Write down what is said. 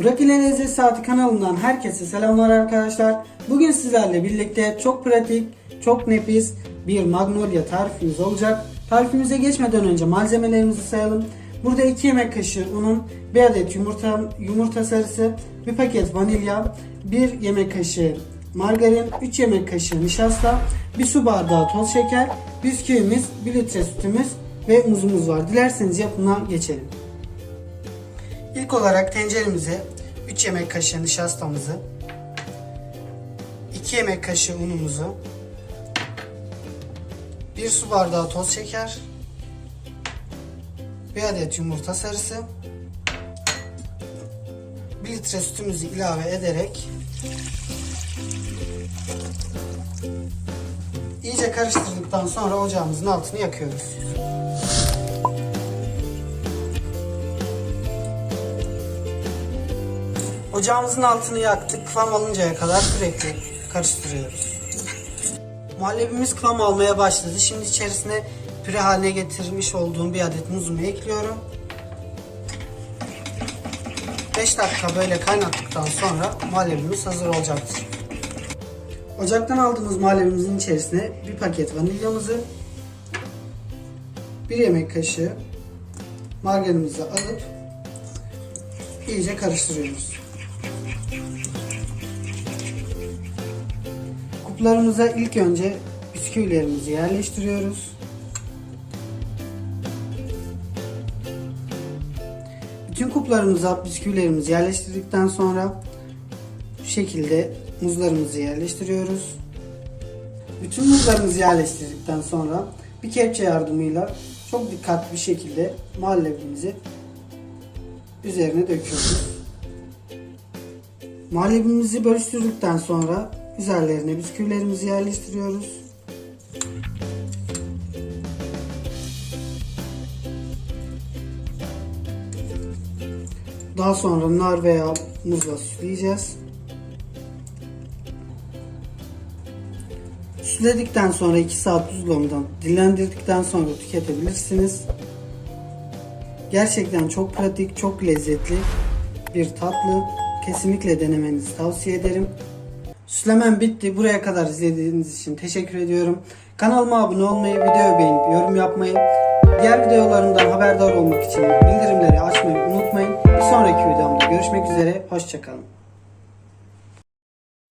Burak ile Lezzet Saati kanalından herkese selamlar arkadaşlar. Bugün sizlerle birlikte çok pratik, çok nefis bir magnolia tarifimiz olacak. Tarifimize geçmeden önce malzemelerimizi sayalım. Burada 2 yemek kaşığı unun, 1 adet yumurta, yumurta sarısı, 1 paket vanilya, 1 yemek kaşığı margarin, 3 yemek kaşığı nişasta, 1 su bardağı toz şeker, bisküvimiz, 1 litre sütümüz ve muzumuz var. Dilerseniz yapımına geçelim. İlk olarak tenceremize 3 yemek kaşığı nişastamızı, 2 yemek kaşığı unumuzu, 1 su bardağı toz şeker, 1 adet yumurta sarısı, 1 litre sütümüzü ilave ederek iyice karıştırdıktan sonra ocağımızın altını yakıyoruz. Ocağımızın altını yaktık. Kıvam alıncaya kadar sürekli karıştırıyoruz. Muhallebimiz kıvam almaya başladı. Şimdi içerisine püre haline getirmiş olduğum bir adet muzumu ekliyorum. 5 dakika böyle kaynattıktan sonra muhallebimiz hazır olacaktır. Ocaktan aldığımız muhallebimizin içerisine bir paket vanilyamızı, bir yemek kaşığı margarinimizi alıp iyice karıştırıyoruz. Kuplarımıza ilk önce bisküvilerimizi yerleştiriyoruz. Bütün kuplarımıza bisküvilerimizi yerleştirdikten sonra bu şekilde muzlarımızı yerleştiriyoruz. Bütün muzlarımızı yerleştirdikten sonra bir kepçe yardımıyla çok dikkatli bir şekilde muhallebimizi üzerine döküyoruz. Muhallebimizi bölüştürdükten sonra üzerlerine bisküvilerimizi yerleştiriyoruz. Daha sonra nar veya muzla süsleyeceğiz. Süsledikten sonra 2 saat buzdolabından dinlendirdikten sonra tüketebilirsiniz. Gerçekten çok pratik, çok lezzetli bir tatlı. Kesinlikle denemenizi tavsiye ederim. Süslemem bitti. Buraya kadar izlediğiniz için teşekkür ediyorum. Kanalıma abone olmayı, videoyu beğenip yorum yapmayı, diğer videolarımdan haberdar olmak için bildirimleri açmayı unutmayın. Bir sonraki videomda görüşmek üzere. Hoşçakalın.